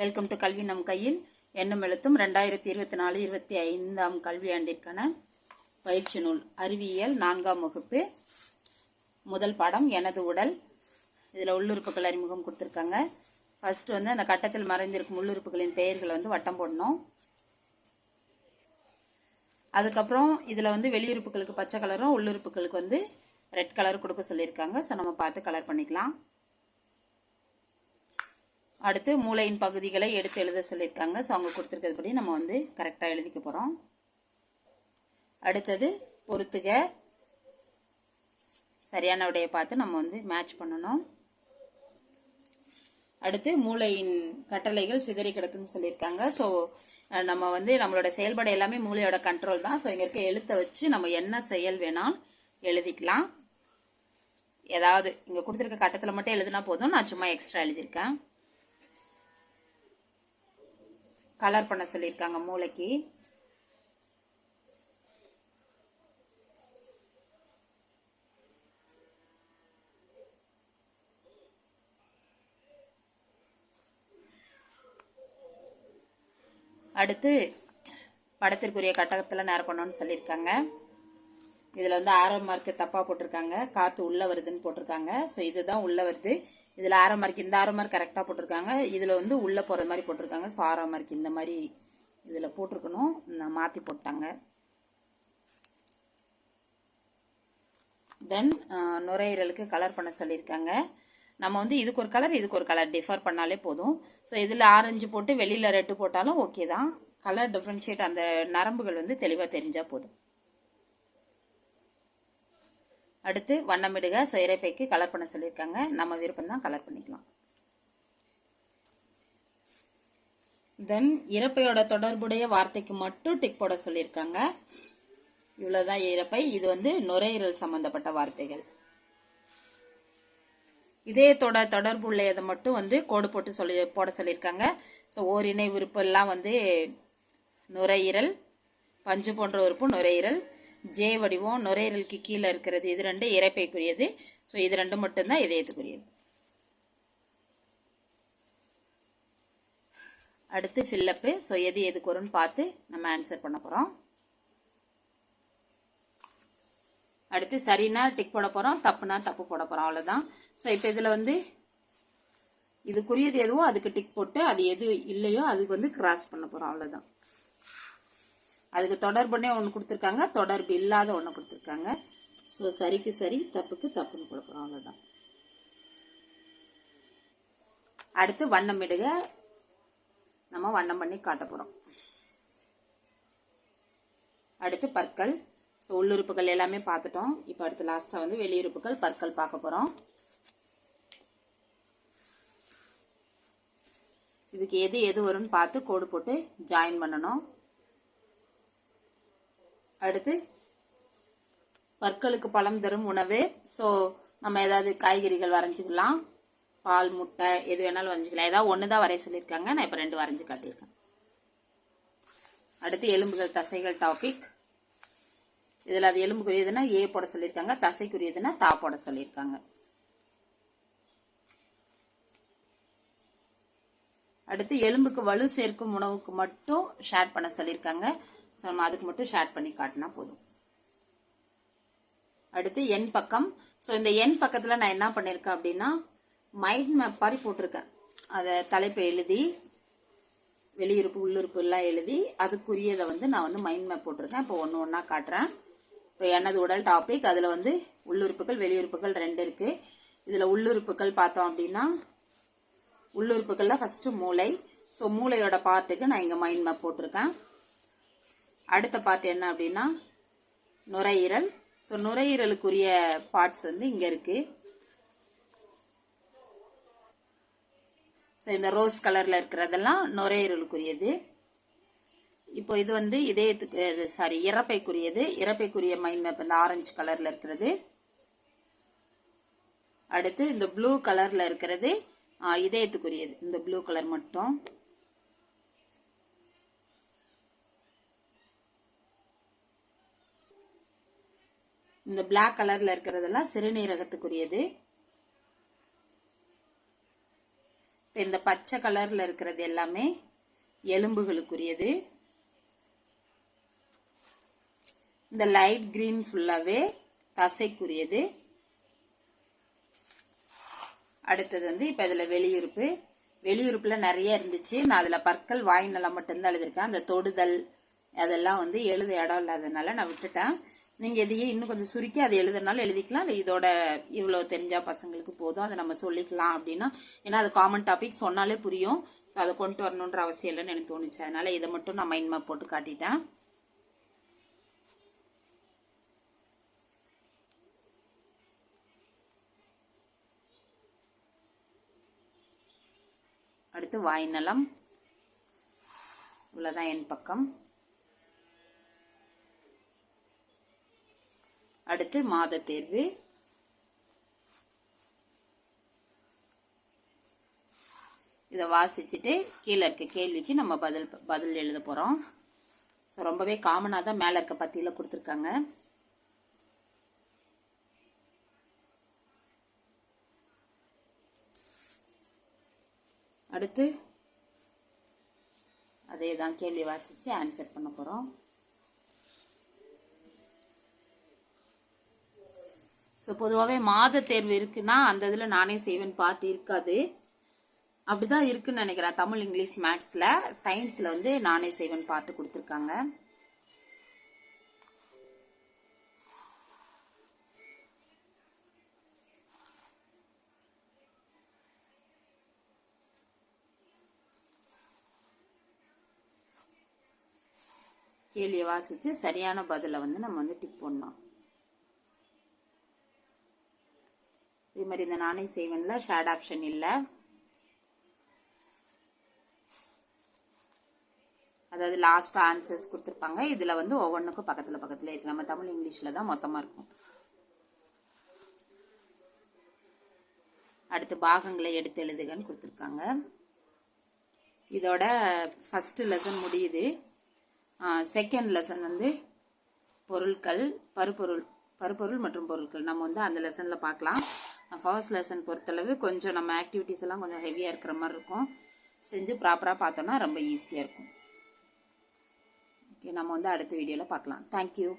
Welcome to கல்வி நம் கையில் எண்ணம் எழுத்தும் ரெண்டாயிரத்தி இருபத்தி நாலு இருபத்தி ஐந்தாம் கல்வியாண்டிற்கான பயிற்சி நூல் அறிவியல் நான்காம் வகுப்பு. முதல் பாடம் எனது உடல். இதில் உள்ளுறுப்புகள் அறிமுகம் கொடுத்துருக்காங்க. ஃபர்ஸ்ட் வந்து அந்த கட்டத்தில் மறைந்திருக்கும் உள்ளுறுப்புகளின் பெயர்களை வந்து வட்டம் போடணும். அதுக்கப்புறம் இதில் வந்து வெளியுறுப்புகளுக்கு பச்சை கலரும் உள்ளுறுப்புகளுக்கு வந்து ரெட் கலர் கொடுக்க சொல்லியிருக்காங்க. ஸோ நம்ம பார்த்து கலர் பண்ணிக்கலாம். அடுத்து மூளையின் பகுதிகளை எடுத்து எழுத சொல்லியிருக்காங்க. ஸோ அவங்க கொடுத்துருக்கிறதுபடி நம்ம வந்து கரெக்டாக எழுதிக்க போகிறோம் அடுத்தது பொறுத்துக. சரியான விடையை பார்த்து நம்ம வந்து மேட்ச் பண்ணணும். அடுத்து மூளையின் கட்டளைகள் சிதறி கிடக்குன்னு சொல்லியிருக்காங்க. ஸோ நம்ம வந்து நம்மளோட செயல்பாடு எல்லாமே மூளையோட கண்ட்ரோல் தான். ஸோ இங்கே இருக்க எழுத்தை வச்சு நம்ம என்ன செயல் வேணால் எழுதிக்கலாம். ஏதாவது இங்கே கொடுத்துருக்க கட்டத்தில் மட்டும் எழுதுனா போதும். நான் சும்மா எக்ஸ்ட்ரா எழுதியிருக்கேன். கலர் பண்ண சொல்லியிருக்காங்க மூளைக்கு. அடுத்து படத்திற்குரிய கட்டகத்தில் நேரம் பண்ணணும்னு சொல்லியிருக்காங்க. இதில் வந்து ஆரோ மார்க்கு தப்பாக போட்டிருக்காங்க. காற்று உள்ளே வருதுன்னு போட்டிருக்காங்க. ஸோ இதுதான் உள்ளே வருது. இதில் ஆரோ மார்க் இந்த ஆரோ மார்க் கரெக்டாக போட்டிருக்காங்க. இதில் வந்து உள்ளே போகிற மாதிரி போட்டிருக்காங்க. ஸோ ஆரோ மார்க் இந்த மாதிரி இதில் போட்டிருக்கணும். நான் மாற்றி போட்டாங்க. தென் நுரையீரலுக்கு கலர் பண்ண சொல்லியிருக்காங்க. நம்ம வந்து இதுக்கு ஒரு கலர் இதுக்கு ஒரு கலர் டிஃபர் பண்ணாலே போதும். ஸோ இதில் ஆரஞ்சு போட்டு வெளியில் ரெட்டு போட்டாலும் ஓகே தான். கலர் டிஃப்ரென்ஷியேட் அந்த நரம்புகள் வந்து தெளிவாக தெரிஞ்சால் போதும். அடுத்து வண்ணமிடுக செயற்கைக்கு கலர் பண்ண சொல்லியிருக்காங்க. நம்ம விருப்பம் தான் கலர் பண்ணிக்கலாம். தென் இறப்பையோட தொடர்புடைய வார்த்தைக்கு மட்டும் டிக் போட சொல்லியிருக்காங்க. இவ்வளோதான் இறப்பை. இது வந்து நுரையீரல் சம்பந்தப்பட்ட வார்த்தைகள். இதயத்தோட தொடர்புள்ளதை மட்டும் வந்து கோடு போட்டு சொல்லி போட சொல்லியிருக்காங்க. ஸோ ஓரிணை உறுப்பெல்லாம் வந்து நுரையீரல் பஞ்சு போன்ற உறுப்பு நுரையீரல். ஜே வடிவம் நுரையீரலுக்கு கீழே இருக்கிறது. இது ரெண்டு இறைப்பைக்குரியது. ஸோ இது ரெண்டு மட்டும்தான் இதயத்துக்குரியது. அடுத்து ஃபில்லப்பு. ஸோ எது எதுக்கு வரும்னு பார்த்து நம்ம ஆன்சர் பண்ண போகிறோம் அடுத்து சரினா டிக் போட போகிறோம் தப்புனா தப்பு போட போகிறோம் அவ்வளோதான் ஸோ இப்போ இதில் வந்து இதுக்குரியது எதுவோ அதுக்கு டிக் போட்டு அது எது இல்லையோ அதுக்கு வந்து கிராஸ் பண்ண போகிறோம் அவ்வளோதான் அதுக்கு தொடர்புன்னே ஒன்று கொடுத்துருக்காங்க. தொடர்பு இல்லாத ஒன்று கொடுத்துருக்காங்க. ஸோ சரிக்கு சரி தப்புக்கு தப்புன்னு கொடுக்குறோம். அவ்வளோதான் அடுத்து வண்ணம் இடுக. நம்ம வண்ணம் பண்ணி காட்ட போகிறோம் அடுத்து பற்கள். ஸோ உள்ளுறுப்புகள் எல்லாமே பார்த்துட்டோம். இப்போ அடுத்து லாஸ்ட்டாக வந்து வெளியுறுப்புகள் பற்கள் பார்க்க போகிறோம் இதுக்கு எது எது வரும்னு பார்த்து கோடு போட்டு ஜாயின் பண்ணணும். அடுத்து பற்களுக்கு பழம் தரும் உணவு. ஸோ நம்ம ஏதாவது காய்கறிகள் வரைஞ்சிக்கலாம். பால் முட்டை எது வேணாலும் வரைஞ்சிக்கலாம். ஏதாவது ஒன்று தான் வரைய சொல்லியிருக்காங்க. நான் இப்போ ரெண்டு வரைஞ்சி காட்டியிருக்கேன். அடுத்து எலும்புகள் தசைகள் டாபிக் இதில் அது எலும்புக்குரியதுன்னா ஏ போட சொல்லியிருக்காங்க. தசைக்குரியதுன்னா தா போட சொல்லியிருக்காங்க. அடுத்து எலும்புக்கு வலு சேர்க்கும் உணவுக்கு மட்டும் ஷேர் பண்ண சொல்லியிருக்காங்க. ஸோ நம்ம அதுக்கு மட்டும் ஷேர் பண்ணி காட்டினா போதும். அடுத்து என் பக்கம். ஸோ இந்த என் பக்கத்தில் நான் என்ன பண்ணியிருக்கேன் அப்படின்னா மைண்ட் மேப் மாதிரி போட்டிருக்கேன். அதை தலைப்பை எழுதி வெளியிருப்பு உள்ளுறுப்பு எல்லாம் எழுதி அதுக்குரியதை வந்து நான் வந்து மைண்ட் மேப் போட்டிருக்கேன். இப்போ ஒன்று ஒன்றா காட்டுறேன். இப்போ எனது உடல் டாபிக் அதில் வந்து உள்ளுறுப்புகள் வெளியுறுப்புகள் ரெண்டு இருக்குது இதில் உள்ளுறுப்புகள் பார்த்தோம் அப்படின்னா உள்ளுறுப்புகளில் ஃபஸ்ட்டு மூளை. ஸோ மூளையோட பார்ட்டுக்கு நான் இங்கே மைண்ட் மேப் போட்டிருக்கேன். அடுத்த பார்த்து என்ன அப்படின்னா நுரையீரல். ஸோ நுரையீரலுக்குரிய பார்ட்ஸ் வந்து இங்கே இருக்குது ஸோ இந்த ரோஸ் கலரில் இருக்கிறதெல்லாம் நுரையீரலுக்குரியது. இப்போ இது வந்து இதயத்துக்கு சாரி இறப்பைக்குரியது. இறப்பைக்குரிய மைண்ட் மேப் இந்த ஆரஞ்சு கலரில் இருக்கிறது. அடுத்து இந்த ப்ளூ கலரில் இருக்கிறது இதயத்துக்குரியது. இந்த ப்ளூ கலர் மட்டும். இந்த பிளாக் கலர்ல இருக்கிறதெல்லாம் சிறுநீரகத்துக்குரியது. இப்போ இந்த பச்சை கலரில் இருக்கிறது எல்லாமே எலும்புகளுக்குரியது. இந்த லைட் கிரீன் ஃபுல்லாகவே தசைக்குரியது. அடுத்தது வந்து இப்போ இதில் வெளியுறுப்பு. வெளியுறுப்பில் நிறைய இருந்துச்சு. நான் அதில் பற்கள் வாய் மட்டும்தான் எழுதியிருக்கேன். அந்த தொடுதல் அதெல்லாம் வந்து எழுத இடம் இல்லாததுனால நான் விட்டுட்டேன். நீங்கள் எதையே இன்னும் கொஞ்சம் சுருக்கி அதை எழுதுனாலும் எழுதிக்கலாம். இல்லை இதோட இவ்வளோ தெரிஞ்சால் பசங்களுக்கு போதும். அதை நம்ம சொல்லிக்கலாம் அப்படின்னா ஏன்னா அது காமன் டாபிக் சொன்னாலே புரியும். ஸோ அதை கொண்டு வரணுன்ற அவசியம் இல்லைன்னு எனக்கு தோணுச்சு. அதனால் இதை மட்டும் நான் மைண்ட் மேப் போட்டு காட்டிட்டேன். அடுத்து வாய் நலம் இவ்வளோதான் என் பக்கம். அடுத்து மாத தேர்வு. இதை வாசிச்சுட்டு கீழே இருக்க கேள்விக்கு நம்ம பதில் பதில் எழுத போகிறோம் ஸோ ரொம்பவே காமனாக தான் மேலே இருக்க பத்தியில் கொடுத்துருக்காங்க. அடுத்து அதே தான் கேள்வி வாசித்து ஆன்சர் பண்ண போகிறோம் ஸோ பொதுவாகவே மாத தேர்வு இருக்குன்னா அந்த இதில் நானே செய்வேன் பார்த்து இருக்காது. அப்படிதான் இருக்குன்னு நினைக்கிறேன் தமிழ் இங்கிலீஷ் மேக்ஸில். சயின்ஸில் வந்து நானே செய்வேன் பார்த்து கொடுத்துருக்காங்க. கேள்வியை வாசித்து சரியான பதிலை வந்து நம்ம வந்து டிக் பண்ணோம் இது மாதிரி இந்த நானே செய்வேன்ல ஷேட் ஆப்ஷன் இல்லை. அதாவது லாஸ்ட் ஆன்சர்ஸ் கொடுத்துருப்பாங்க. இதில் வந்து ஒவ்வொன்றுக்கும் பக்கத்தில் பக்கத்தில் இருக்கு. நம்ம தமிழ் இங்கிலீஷில் தான் மொத்தமாக இருக்கும். அடுத்து பாகங்களை எடுத்து எழுதுகன்னு கொடுத்துருக்காங்க. இதோட ஃபஸ்ட்டு லெசன் முடியுது. செகண்ட் லெசன் வந்து பொருட்கள் பருப்பொருள் பருப்பொருள் மற்றும் பொருட்கள் நம்ம வந்து அந்த லெசனில் பார்க்கலாம். ஃபர்ஸ்ட் லெசன் பொறுத்தளவு கொஞ்சம் நம்ம ஆக்டிவிட்டீஸ் எல்லாம் கொஞ்சம் ஹெவியாக இருக்கிற மாதிரி இருக்கும். செஞ்சு ப்ராப்பராக பார்த்தோன்னா ரொம்ப ஈஸியாக இருக்கும். ஓகே நம்ம வந்து அடுத்த வீடியோவில் பார்க்கலாம். தேங்க்யூ